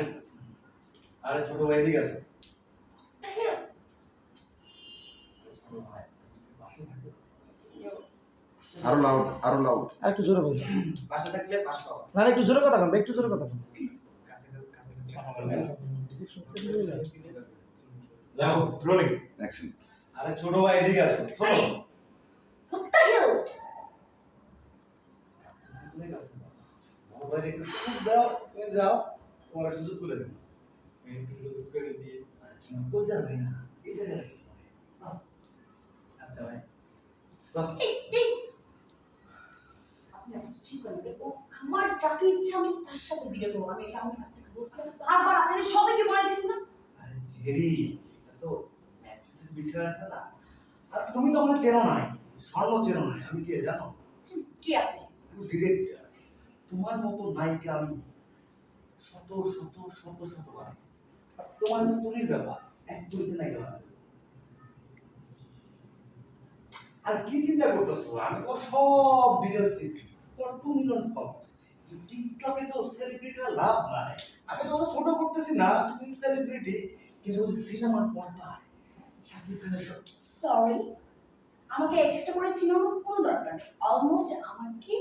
পাশে আরে ছোট ভাই এদিকে আসো ছোট ভাই পাশে থাকো আরও লাউড আরও লাউড আর একটু জোরে বলুন। পাশে থাকলে পাশ পাওয়া। না একটু জোরে কথা বলুন একটু জোরে কথা বলুন। কাছে কাছে যাও রোলিং অ্যাকশন আরে ছোট ভাই এদিকে আসো শোনো। থাকলে কাছে দাও। মোবাইলে একটু সুযোগ দাও যাও। তোমার সুযোগ করে দেবো। সুযোগ করে দিয়ে কেউ যাবে না এই জায়গায় রাখতে পারে যাও। আচ্ছা ভাই। যাও। এই, এই। আপনার স্ত্রী করবে ও আমার যাকে ইচ্ছা আমি তার সাথে বিয়ে করব। আমি এটা আমি আপনাকে বলছিলাম বারবার আপনাদের সবাইকে বলে দিচ্ছি না। আরে জেরি তো বিষয় আছে না। আর তুমি তো আমার চেনো নাই। স্বর্ণ চেনো নাই। আমি কে জানো? কি আপনি? তোমার মতো নায়িকা আমি শত শত শত শত বানাইছি আর তোমার তো তুলির ব্যাপার, এক তুলিতে নায়িকা বানাবে আর কি চিন্তা করতেছো? আমি তো সব ডিটেলস দিছি। তোমার টু মিলিয়ন ফলোয়ার্স টিকটকে তো সেলিব্রিটি লাভ নাই। আমি তো ছোট করতেছি না, তুমি সেলিব্রিটি কিন্তু সিনেমার পর্দায় শাকিব খানের সরি আমাকে এক্সট্রা করে চিনানোর কোনো দরকার নেই। অলমোস্ট আমাকে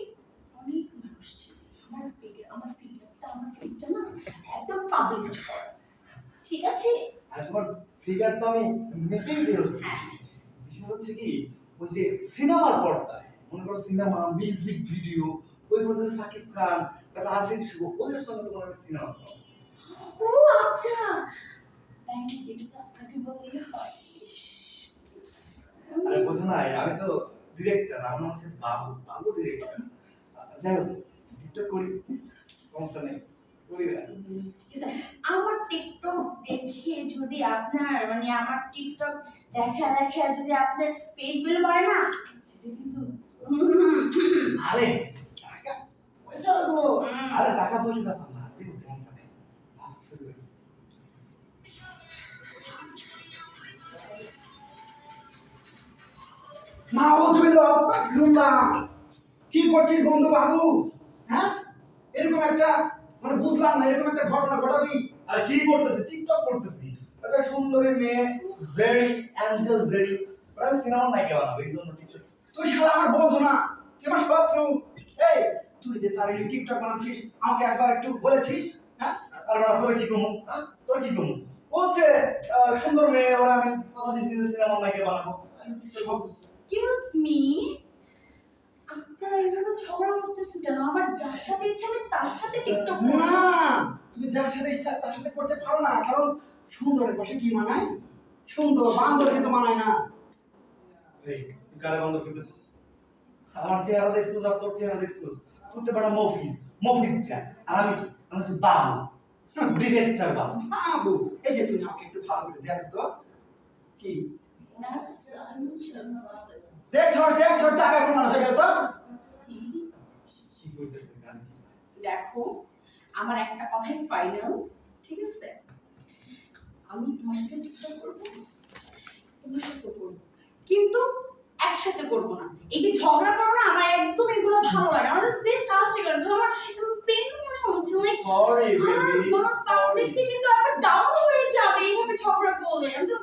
অনেক মানুষ চিনে আমার ফিগার আমার ফিগারটা আমার ফেসটা না একদম পাবলিশ করা ঠিক আছে? আর তোমার ফিগার তো আমি মেপেই ফেলছি বিষয় হচ্ছে কি ওই যে সিনেমার পর্দায় মনে করো সিনেমা মিউজিক ভিডিও ওইগুলোতে সাকিব খান তারপর আরফিন শুভ ওদের সঙ্গে তোমার আমি সিনেমা ও আচ্ছা। তাই এটা আপনাকে বললেই হয়। আরে বোঝো না আমি তো ডিরেক্টর আমার নাম হচ্ছে বাবু বাবু ডিরেক্টর যাই হোক টিকটক করি সমস্যা নেই। আমার টিকটক দেখে যদি আপনার মানে আমার টিকটক দেখা দেখা যদি আপনার ফেস বাড়ে না সেটা কিন্তু আরে টাকা পয়সা লাগল হুম। আরে টাকা পয়সা ব্যাপার না দিব সমস্যা নেই আহ, শুরু করি। মাউজুবিল্লাহ কি করছিস বন্ধু বাবু? হ্যাঁ? এরকম একটা মানে বুঝলাম না, এরকম একটা ঘটনা ঘটাবি? আর কি করতেছি? টিকটক করতেছি। একটা সুন্দরী মেয়ে জেডি অ্যাঞ্জেল জেডি আমি সিনেমার নায়িকা বানাবো, এই জন্য টিকটক তুই শালা আমার বন্ধু না, তুই আমার শত্রু। এই, তুই যে তার টিকটক বানাচ্ছিস, আমাকে একবার একটু বলেছিস? হ্যাঁ? আর বড় তোরা কি কমু? হ্যাঁ? তোর কি কমু? বলছে সুন্দর মেয়ে, ওরা আমি কথা দিয়েছি সিনেমার নায়িকা বানাবো। এক্সকিউজ মি ঝগড়া করতেছেন কেন? আমার যার সাথে ইচ্ছা আমি তার সাথে টিকটক না তুমি যার সাথে ইচ্ছা তার সাথে করতে পারো না কারণ সুন্দরের পাশে কি মানায়? সুন্দর বান্দর কিন্তু মানায় না। এই তুই কারে বন্ধ করতেছিস? আমার চেহারা দেখছিস আর তোর চেহারা দেখছিস? তুই তো বড় মফিস মফিস চা আর আমি কি? আমি হচ্ছে বাবু। ডিরেক্টর বাবু। বাবু। এই যে তুমি আমাকে একটু ভালো করে দেখ তো। কি? না সান দেখ ছোট দেখ টাকা প্রমাণ হয়ে গেল তো। দেখো আমার একটা কথাই ফাইনাল ঠিক আছে? আমি তোমার সাথে টিকটক করব তোমার সাথে করব কিন্তু একসাথে করব না। এই যে ঝগড়া করো না আমার একদম এগুলো ভালো লাগে। আমার ডিসকাস্টিং লাগে আমার পেন মনে হচ্ছে লাইক সরি আমার বেবি আমার পাবলিক কিন্তু আবার ডাউন হয়ে যাবে এইভাবে ঝগড়া করলে। আমি তো